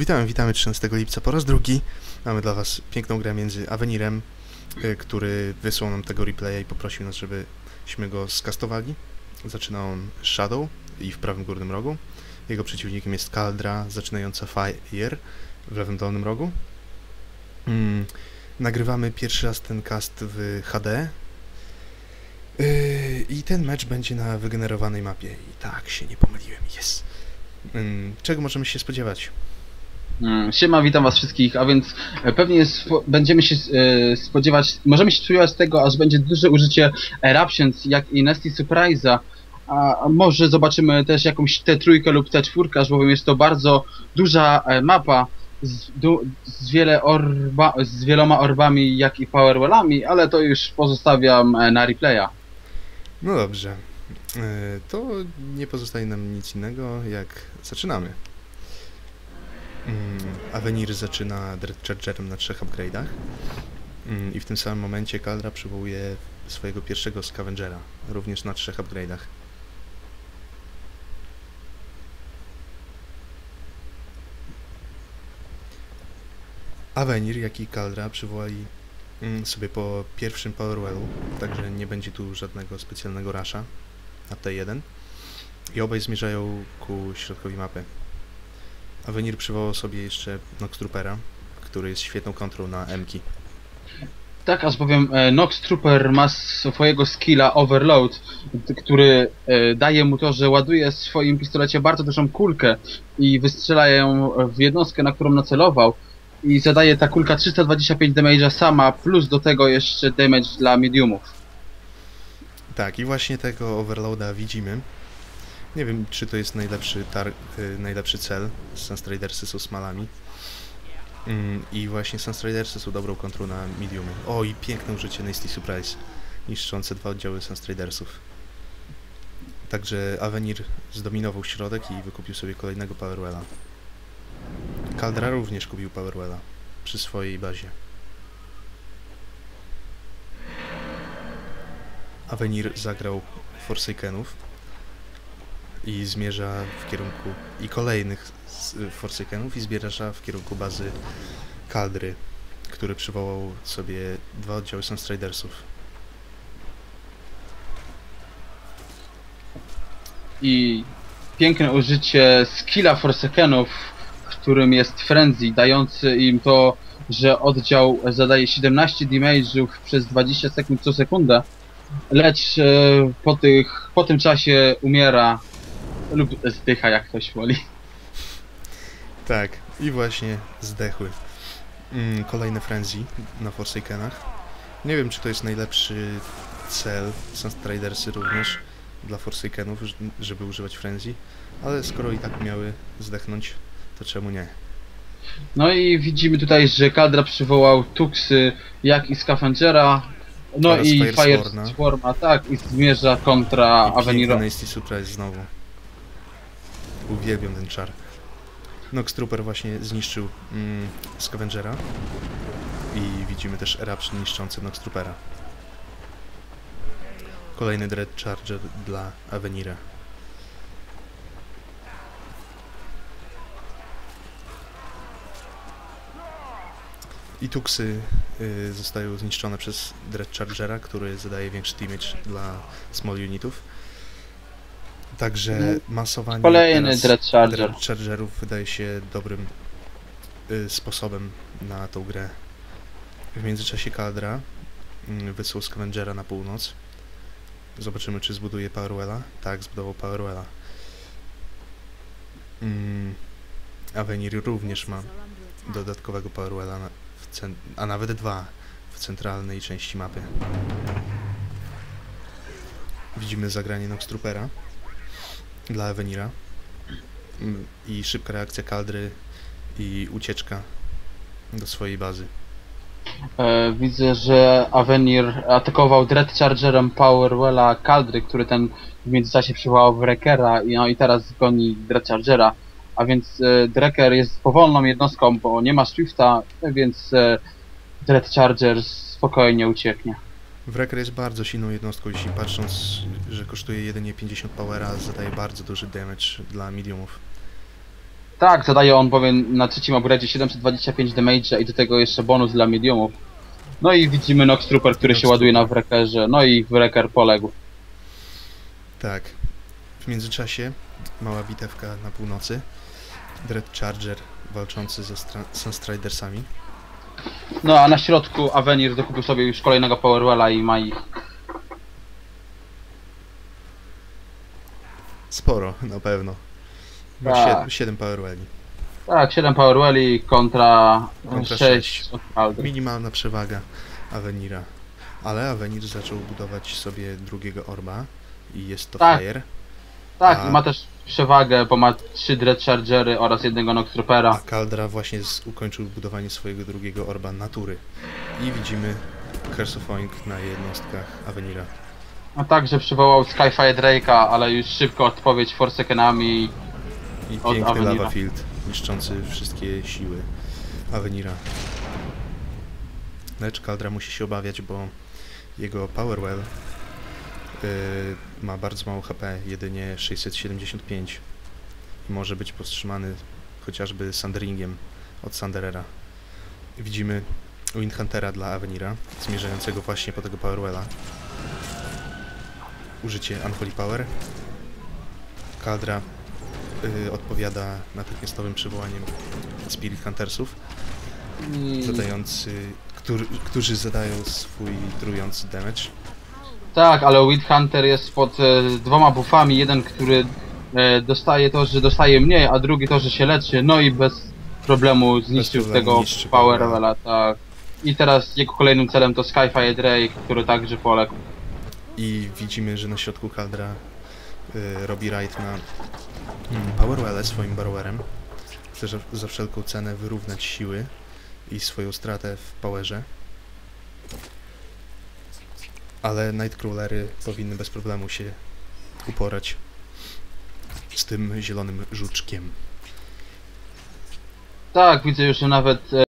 Witamy, witamy 13 lipca po raz drugi. Mamy dla Was piękną grę między Avenirem, y, który wysłał nam tego replaya i poprosił nas, żebyśmy go skastowali. Zaczyna on Shadow i w prawym górnym rogu. Jego przeciwnikiem jest Kaldra, zaczynająca Fire w lewym dolnym rogu. Mm, nagrywamy pierwszy raz ten cast w HD. Yy, I ten mecz będzie na wygenerowanej mapie. I tak się nie pomyliłem, jest. Czego możemy się spodziewać? Mm, Siema, witam was wszystkich, a więc e, pewnie będziemy się e, spodziewać, możemy się spodziewać tego, aż będzie duże użycie Eruptions, jak i Nasty Surprise'a, a może zobaczymy też jakąś T3 lub T4, aż bowiem jest to bardzo duża e, mapa z, du- z, wiele orba, z wieloma orbami, jak i powerwellami, ale to już pozostawiam na replaya. No dobrze. To nie pozostaje nam nic innego, jak zaczynamy. Mm, Avenir zaczyna Dread Chargerem na trzech upgrade'ach Mm, i w tym samym momencie Kaldra przywołuje swojego pierwszego Scavengera, również na trzech upgrade'ach. Avenir, jak i Kaldra przywołali mm, sobie po pierwszym Powerwellu, także nie będzie tu żadnego specjalnego rasza na T1 i obaj zmierzają ku środkowi mapy. Avenir przywołał sobie jeszcze Nox Troopera, który jest świetną kontrą na Mki. Tak, aż bowiem e, Nox Trooper ma swojego skilla Overload, który e, daje mu to, że ładuje w swoim pistolecie bardzo dużą kulkę i wystrzela ją w jednostkę, na którą nacelował i zadaje ta kulka 325 damage'a sama, plus do tego jeszcze damage dla mediumów. Tak, i właśnie tego Overloada widzimy. Nie wiem, czy to jest najlepszy, tar- y, najlepszy cel. Sunstridersy są smalami. Mm, I właśnie Sunstridersy są dobrą kontrą na mediumy. O, i piękne użycie Nasty Surprise, niszczące dwa oddziały Sunstridersów. Także Avenir zdominował środek i wykupił sobie kolejnego Powerwella. Caldra również kupił Powerwella przy swojej bazie. Avenir zagrał Forsakenów i zmierza w kierunku i kolejnych Forsakenów i zmierza w kierunku bazy Kaldry, który przywołał sobie dwa oddziały Sunstridersów. I piękne użycie skilla Forsakenów, którym jest Frenzy, dający im to, że oddział zadaje 17 damage'ów przez 20 sekund co sekundę, lecz e, po, tych, po tym czasie umiera lub zdycha jak ktoś woli. Tak, i właśnie zdechły. Mm, kolejne Frenzy na Forsakenach. Nie wiem, czy to jest najlepszy cel, Sunstridersy również dla Forsakenów, żeby używać Frenzy, ale skoro i tak miały zdechnąć, to czemu nie? No i widzimy tutaj, że Kaldra przywołał Tuxy, jak i Scavengera, no Oraz i. Firesworma, tak, i zmierza kontra I Aveniro. Nasty Surprise znowu. Uwielbiam ten czar. Nox Trooper właśnie zniszczył mm, Scavengera i widzimy też Eruption niszczący Nox Troopera. Kolejny Dread Charger dla Avenira. I tuksy y, zostają zniszczone przez Dread Chargera, który zadaje większy damage dla small unitów. Także No, masowanie Kolejny teraz Dread Charger. Dread Chargerów wydaje się dobrym y, sposobem na tą grę. W międzyczasie Kaldra y, wysłał Scavengera na północ. Zobaczymy, czy zbuduje Powerwella. Tak, zbudował Powerwella. Mm, Avenir również ma dodatkowego Powerwella, na, a nawet dwa w centralnej części mapy. Widzimy zagranie Nox Troopera dla Avenira i szybka reakcja Kaldry i ucieczka do swojej bazy. E, widzę, że Avenir atakował Dread Chargerem Powerwella Kaldry, który ten w międzyczasie przywołał Wreckera no, i teraz goni Dread Chargera. A więc e, Drecker jest powolną jednostką, bo nie ma Swifta, więc e, Dread Charger spokojnie ucieknie. Wrecker jest bardzo silną jednostką, jeśli patrząc, że kosztuje jedynie 50 powera, zadaje bardzo duży damage dla mediumów. Tak, zadaje on bowiem na trzecim upgrade'zie 725 damage i do tego jeszcze bonus dla mediumów. No i widzimy Nox Trooper, który Nox się ładuje na wrekerze, no i wreker poległ. Tak. W międzyczasie mała bitewka na północy. Dread Charger walczący ze Sunstridersami. No a na środku Avenir dokupił sobie już kolejnego Powerwella i ma ich. Sporo, na pewno. Ma Tak. 7, 7 Powerwelli. Tak, 7 Powerwelli kontra, Kontra 6 od Aldry. Minimalna przewaga Avenira. Ale Avenir zaczął budować sobie drugiego orba i jest to Tak. Fire. Tak, A- ma też przewagę, bo ma 3 Dread Chargery oraz jednego Nox A. Kaldra właśnie z, ukończył budowanie swojego drugiego orba natury. I widzimy Curse of Oink na jednostkach Avenira. A także przywołał Skyfire Drake'a, ale już szybko odpowiedź Forsakenami. I piękny Avenira. lava field, niszczący wszystkie siły Avenira. Lecz Kaldra musi się obawiać, bo jego Powerwell yy, ma bardzo mało HP, jedynie 675 i może być powstrzymany chociażby Sanderingiem od Sanderera. Widzimy Windhuntera dla Avenira, zmierzającego właśnie po tego Powerwella. Użycie Unholy Power. Kaldra y, odpowiada natychmiastowym przywołaniem Spirit Huntersów, I... zadający, który, którzy zadają swój trujący damage. Tak, ale Weed Hunter jest pod e, dwoma buffami. Jeden, który e, dostaje to, że dostaje mniej, a drugi to, że się leczy. No i bez problemu zniszczył problemu tego niszczy Power Powerwella. Levela, tak. I teraz jego kolejnym celem to Skyfire Drake, który także poległ. I widzimy, że na środku Kaldra y, robi raid na mm, Powerwelle swoim Borrowerem. Chce za, za wszelką cenę wyrównać siły i swoją stratę w powerze. Ale Nightcrawlery powinny bez problemu się uporać z tym zielonym żuczkiem. Tak, widzę już, nawet e,